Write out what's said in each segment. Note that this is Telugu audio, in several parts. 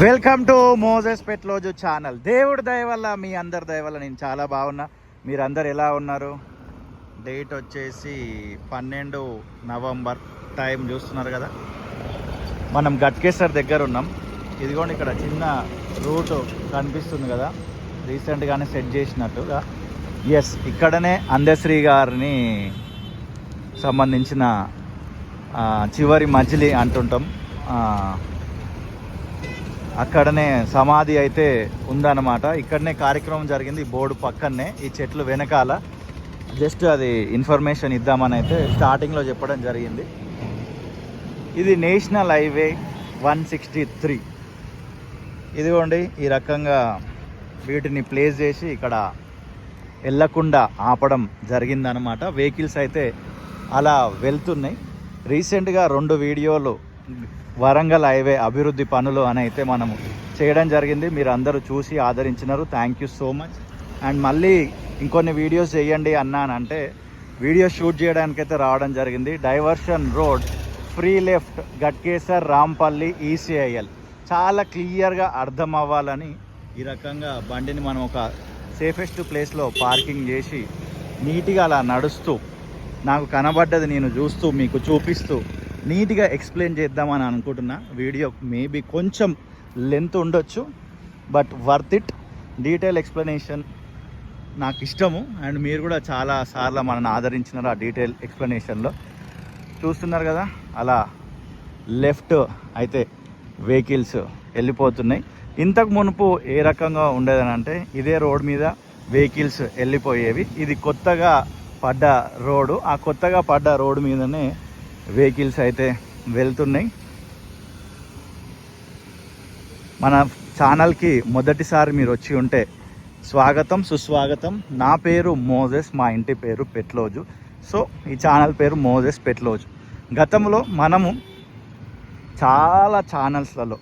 Welcome to Moses Petloju channel. దేవుడి దయ వల్ల మీ అందరి దయ వల్ల నేను చాలా బాగున్నా. మీరందరు ఎలా ఉన్నారు? డేట్ వచ్చేసి పన్నెండు నవంబర్. టైం చూస్తున్నారు కదా? మనం గట్కేశ్వర్ దగ్గర ఉన్నాం. ఇదిగోండి ఇక్కడ చిన్న రూట్ కనిపిస్తుంది కదా? రీసెంట్గానే సెట్ చేసినట్టుగా. ఎస్ ఇక్కడనే అందశ్రీ గారిని సంబంధించిన చివరి మజిలీ అంటుంటాం. అక్కడనే సమాధి అయితే ఉందన్నమాట. ఇక్కడనే కార్యక్రమం జరిగింది బోర్డు పక్కనే ఈ చెట్లు వెనకాల. జస్ట్ అది ఇన్ఫర్మేషన్ ఇద్దామని అయితే స్టార్టింగ్లో చెప్పడం జరిగింది. ఇది national highway one sixty three. ఇదిగోండి ఈ రకంగా వీటిని ప్లేస్ చేసి ఇక్కడ వెళ్ళకుండా ఆపడం జరిగిందనమాట వెహికల్స్ అయితే అలా వెళ్తున్నాయి. రీసెంట్గా రెండు వీడియోలు వరంగల్ హైవే అభివృద్ధి పనులు అని అయితే మనము చేయడం జరిగింది. మీరు అందరూ చూసి ఆదరించినారు. Thank you so much and మళ్ళీ ఇంకొన్ని వీడియోస్ చేయండి అన్నానంటే వీడియో షూట్ చేయడానికైతే రావడం జరిగింది. Diversion road free left Ghatkesar Rampalli ECIL చాలా క్లియర్గా అర్థం అవ్వాలని ఈ రకంగా బండిని మనం ఒక సేఫెస్ట్ ప్లేస్లో పార్కింగ్ చేసి నీట్గా అలా నడుస్తూ నాకు కనబడ్డది నేను చూస్తూ మీకు చూపిస్తూ నీట్గా ఎక్స్ప్లెయిన్ చేద్దామని అనుకుంటున్నా. వీడియో మేబీ కొంచెం లెంత్ ఉండొచ్చు but worth it. Detail explanation నాకు ఇష్టము. అండ్ మీరు కూడా చాలా సార్లు మనల్ని ఆదరించినారు ఆ డీటెయిల్ ఎక్స్ప్లెనేషన్లో. చూస్తున్నారు కదా అలా లెఫ్ట్ అయితే వెహికల్స్ వెళ్ళిపోతున్నాయి. ఇంతకు మునుపు ఏ రకంగా ఉండేదని అంటే ఇదే రోడ్ మీద వెహికల్స్ వెళ్ళిపోయేవి. ఇది కొత్తగా పడ్డ రోడ్డు. ఆ కొత్తగా పడ్డ రోడ్డు మీదనే వెహికల్స్ అయితే వెళ్తున్నాయి. మన ఛానల్కి మొదటిసారి మీరు వచ్చి ఉంటే స్వాగతం సుస్వాగతం. నా పేరు మోజెస్ మా ఇంటి పేరు పెట్లోజు. సో ఈ ఛానల్ పేరు మోజెస్ పెట్లోజు. గతంలో మనము చాలా ఛానల్స్లలో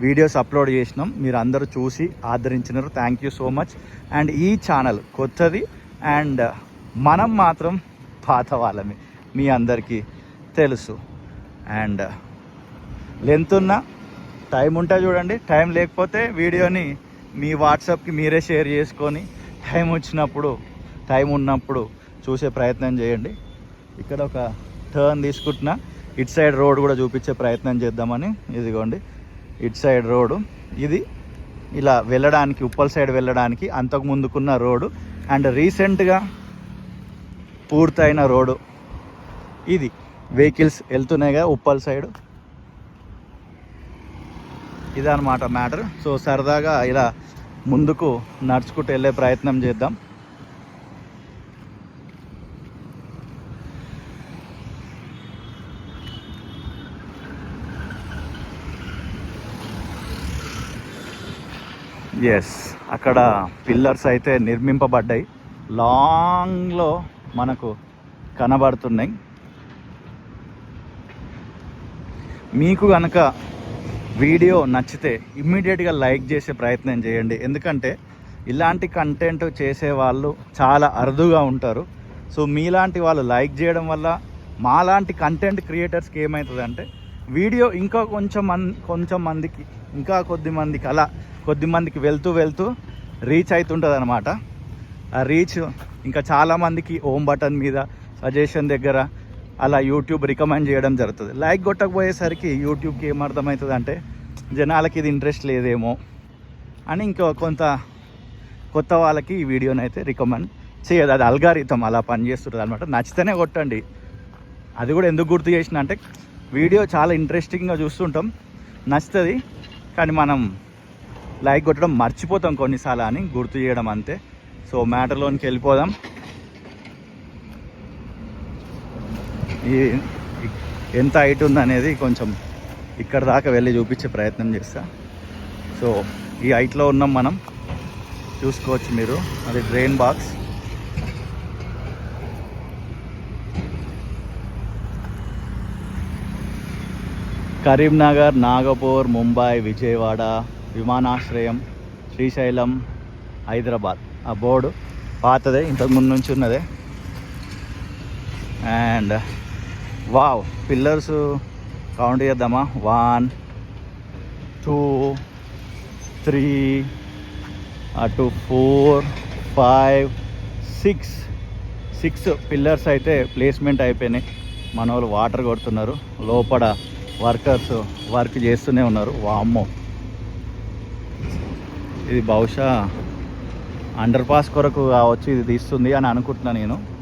వీడియోస్ అప్లోడ్ చేసినాం. మీరు అందరూ చూసి ఆదరించినారు. Thank you so much and ఈ ఛానల్ కొత్తది. అండ్ మనం మాత్రం పాత వాళ్ళమే. మీ అందరికీ తెలుసు. అండ్ లెంత్ ఉన్న టైం ఉంటే చూడండి. టైం లేకపోతే వీడియోని మీ వాట్సాప్కి మీరే షేర్ చేసుకొని టైం వచ్చినప్పుడు టైం ఉన్నప్పుడు చూసే ప్రయత్నం చేయండి. ఇక్కడ ఒక టర్న్ తీసుకుంటున్నా. ఇట్ సైడ్ రోడ్ కూడా చూపించే ప్రయత్నం చేద్దామని ఇదిగోండి. ఇట్ సైడ్ రోడ్డు ఇది ఇలా వెళ్ళడానికి ఉప్పల్ సైడ్ వెళ్ళడానికి అంతకు ముందుకున్న రోడ్డు అండ్ రీసెంట్గా పూర్తయిన రోడ్డు ఇది. వెహికల్స్ వెళ్తున్నాయిగా ఉప్పల్ సైడ్. ఇదన్నమాట మ్యాటర్. సో సరదాగా ఇలా ముందుకు నడుచుకుంటూ వెళ్ళే ప్రయత్నం చేద్దాం. ఎస్ అక్కడ పిల్లర్స్ అయితే నిర్మింపబడ్డాయి. లాంగ్లో మనకు కనబడుతున్నాయి. మీకు కనుక వీడియో నచ్చితే ఇమ్మీడియట్గా లైక్ చేసే ప్రయత్నం చేయండి. ఎందుకంటే ఇలాంటి కంటెంట్ చేసే వాళ్ళు చాలా అరుదుగా ఉంటారు. సో మీలాంటి వాళ్ళు లైక్ చేయడం వల్ల మాలాంటి కంటెంట్ క్రియేటర్స్కి ఏమవుతుందంటే వీడియో ఇంకా కొంచెం మన్ కొంచెం మందికి ఇంకా కొద్ది మందికి అలా కొద్ది మందికి వెళ్తూ వెళ్తూ రీచ్ అవుతుంటుంది అనమాట ఆ రీచ్ ఇంకా చాలామందికి ఓమ్ బటన్ మీద సజెషన్ దగ్గర అలా యూట్యూబ్ రికమెండ్ చేయడం జరుగుతుంది. లైక్ కొట్టకపోయేసరికి యూట్యూబ్కి ఏమర్థమవుతుంది అంటే జనాలకి ఇది ఇంట్రెస్ట్ లేదేమో అని ఇంకో కొంత కొత్త వాళ్ళకి ఈ వీడియోని అయితే రికమెండ్ చేయదు. అది అల్గారితం అలా పనిచేస్తుంది అనమాట నచ్చితేనే కొట్టండి. అది కూడా ఎందుకు గుర్తు చేసిన అంటే వీడియో చాలా ఇంట్రెస్టింగ్గా చూస్తుంటాం నచ్చుతుంది కానీ మనం లైక్ కొట్టడం మర్చిపోతాం కొన్నిసార్లు అని గుర్తు చేయడం అంతే. సో మ్యాటర్లోనికి వెళ్ళిపోదాం. ఈ ఎంత హైట్ ఉందనేది కొంచెం ఇక్కడ దాకా వెళ్ళి చూపించే ప్రయత్నం చేస్తా. సో ఈ హైట్లో ఉన్నాం మనం. చూసుకోవచ్చు మీరు. అది డ్రైన్ బాక్స్. కరీంనగర్ నాగపూర్ ముంబై విజయవాడ విమానాశ్రయం శ్రీశైలం హైదరాబాద్. ఆ బోర్డు పాతదే ఇంతకు ముందు నుంచి ఉన్నదే. అండ్ వావ్ పిల్లర్స్ కౌంట్ చేద్దామా? వన్ టూ త్రీ అటు four five six. Six pillars అయితే ప్లేస్మెంట్ అయిపోయినాయి. మన వాళ్ళు వాటర్ కొడుతున్నారు. లోపల వర్కర్స్ వర్క్ చేస్తూనే ఉన్నారు. వామ్మో. ఇది బహుశా అండర్ పాస్ కొరకు కావచ్చు ఇది తీస్తుంది అని అనుకుంటున్నాను నేను.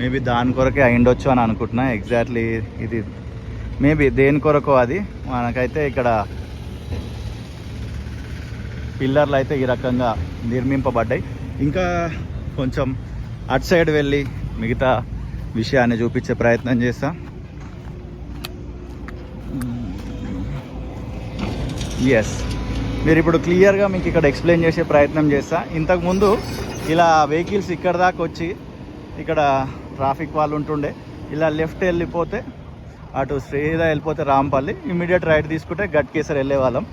మేబీ దాని కొరకే అయిండొచ్చు అని అనుకుంటున్నా ఎగ్జాక్ట్లీ ఇది. మేబీ దేని కొరకు అది. మనకైతే ఇక్కడ పిల్లర్లు అయితే ఈ రకంగా నిర్మింపబడ్డాయి. ఇంకా కొంచెం అటు సైడ్ వెళ్ళి మిగతా విషయాన్ని చూపించే ప్రయత్నం చేస్తా. ఎస్ మీరు ఇప్పుడు క్లియర్గా మీకు ఇక్కడ ఎక్స్ప్లెయిన్ చేసే ప్రయత్నం చేస్తా. ఇంతకుముందు ఇలా వెహికల్స్ ఇక్కడ దాకా వచ్చి ఇక్కడ ట్రాఫిక్ వాళ్ళు ఉంటుండే. ఇలా లెఫ్ట్ వెళ్ళిపోతే అటు శ్రీదా వెళ్ళిపోతే రాంపల్లి ఇమీడియట్ రైట్ తీసుకుంటే గట్కేసర్ వెళ్ళే వాళ్ళం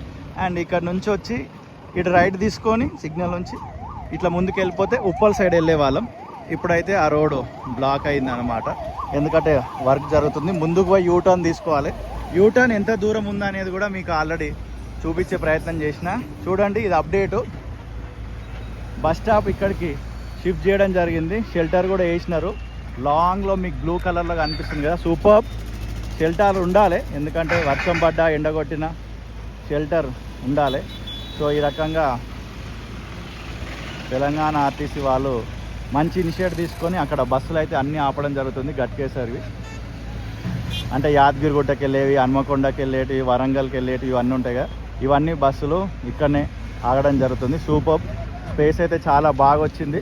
అండ్ ఇక్కడ నుంచి వచ్చి ఇటు రైట్ తీసుకొని సిగ్నల్ నుంచి ఇట్లా ముందుకు వెళ్ళిపోతే ఉప్పల్ సైడ్ వెళ్ళే వాళ్ళం ఇప్పుడైతే ఆ రోడ్డు బ్లాక్ అయింది అనమాట ఎందుకంటే వర్క్ జరుగుతుంది. ముందుకు పోయి యూటర్న్ తీసుకోవాలి. యూటర్న్ ఎంత దూరం ఉందనేది కూడా మీకు ఆల్రెడీ చూపించే ప్రయత్నం చేసిన. చూడండి ఇది అప్డేటు బస్ స్టాప్ ఇక్కడికి షిఫ్ట్ చేయడం జరిగింది. షెల్టర్ కూడా వేసినారు. లాంగ్లో మీకు బ్లూ కలర్లో కనిపిస్తుంది కదా. సూపర్ షెల్టర్ ఉండాలి. ఎందుకంటే వర్షం పడ్డా ఎండ కొట్టిన షెల్టర్ ఉండాలి. సో ఈ రకంగా తెలంగాణ ఆర్టీసీ వాళ్ళు మంచి ఇనిషియేటివ్ తీసుకొని అక్కడ బస్సులు అయితే అన్నీ ఆపడం జరుగుతుంది. గట్కేసరివి అంటే యాదగిరిగుట్టకి వెళ్ళేవి హన్మకొండకి వెళ్ళేటివి వరంగల్కి వెళ్ళేటివి ఇవన్నీ ఉంటాయి కదా. ఇవన్నీ బస్సులు ఇక్కడనే ఆగడం జరుగుతుంది. సూపర్ స్పేస్ అయితే చాలా బాగా వచ్చింది.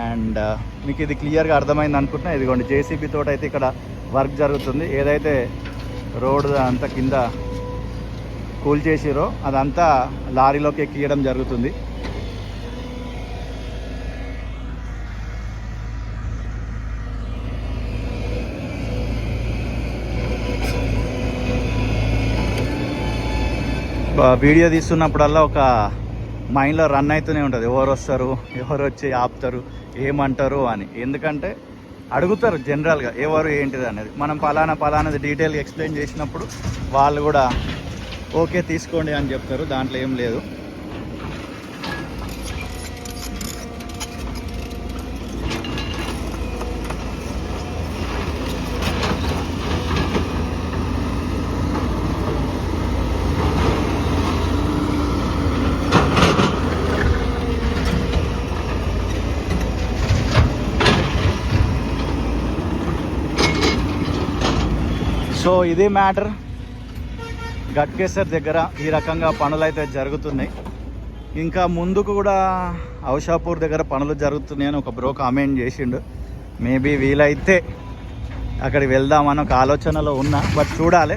అండ్ మీకు ఇది క్లియర్గా అర్థమైంది అనుకుంటున్నా. ఇదిగోండి జేసీబీ తోటి అయితే ఇక్కడ వర్క్ జరుగుతుంది. ఏదైతే రోడ్ అంతా కింద కూల్ చేసిరో అదంతా లారీలోకి ఎక్కియడం జరుగుతుంది. వీడియో తీస్తున్నప్పుడల్లా ఒక మైండ్లో రన్ అవుతూనే ఉంటుంది. ఎవరు వస్తారు ఎవరు వచ్చి ఆపుతారు ఏమంటారు అని. ఎందుకంటే అడుగుతారు జనరల్గా ఎవరు ఏంటిది అనేది. మనం పలానా పలానాది డీటెయిల్గా ఎక్స్ప్లెయిన్ చేసినప్పుడు వాళ్ళు కూడా ఓకే తీసుకోండి అని చెప్తారు. దాంట్లో ఏం లేదు. సో ఇది మ్యాటర్ గట్కేసర్ దగ్గర ఈ రకంగా పనులు అయితే జరుగుతున్నాయి. ఇంకా ముందుకు కూడా ఔషాపూర్ దగ్గర పనులు జరుగుతున్నాయని ఒక బ్రో కామెంట్ చేసిండు. మేబీ వీలైతే అక్కడికి వెళ్దామని ఒక ఆలోచనలో ఉన్నా బట్ చూడాలి.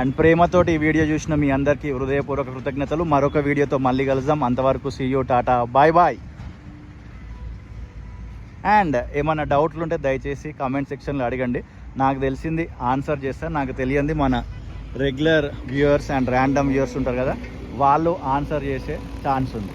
అండ్ ప్రేమతోటి ఈ వీడియో చూసిన మీ అందరికీ హృదయపూర్వక కృతజ్ఞతలు. మరొక వీడియోతో మళ్ళీ కలుద్దాం. అంతవరకు see you tata. Bye bye and ఏమైనా డౌట్లు ఉంటే దయచేసి కామెంట్ సెక్షన్లో అడగండి. నాకు తెలిసింది ఆన్సర్ చేస్తే నాకు తెలియంది మన regular viewers and random viewers ఉంటారు కదా వాళ్ళు ఆన్సర్ చేసే ఛాన్స్ ఉంది.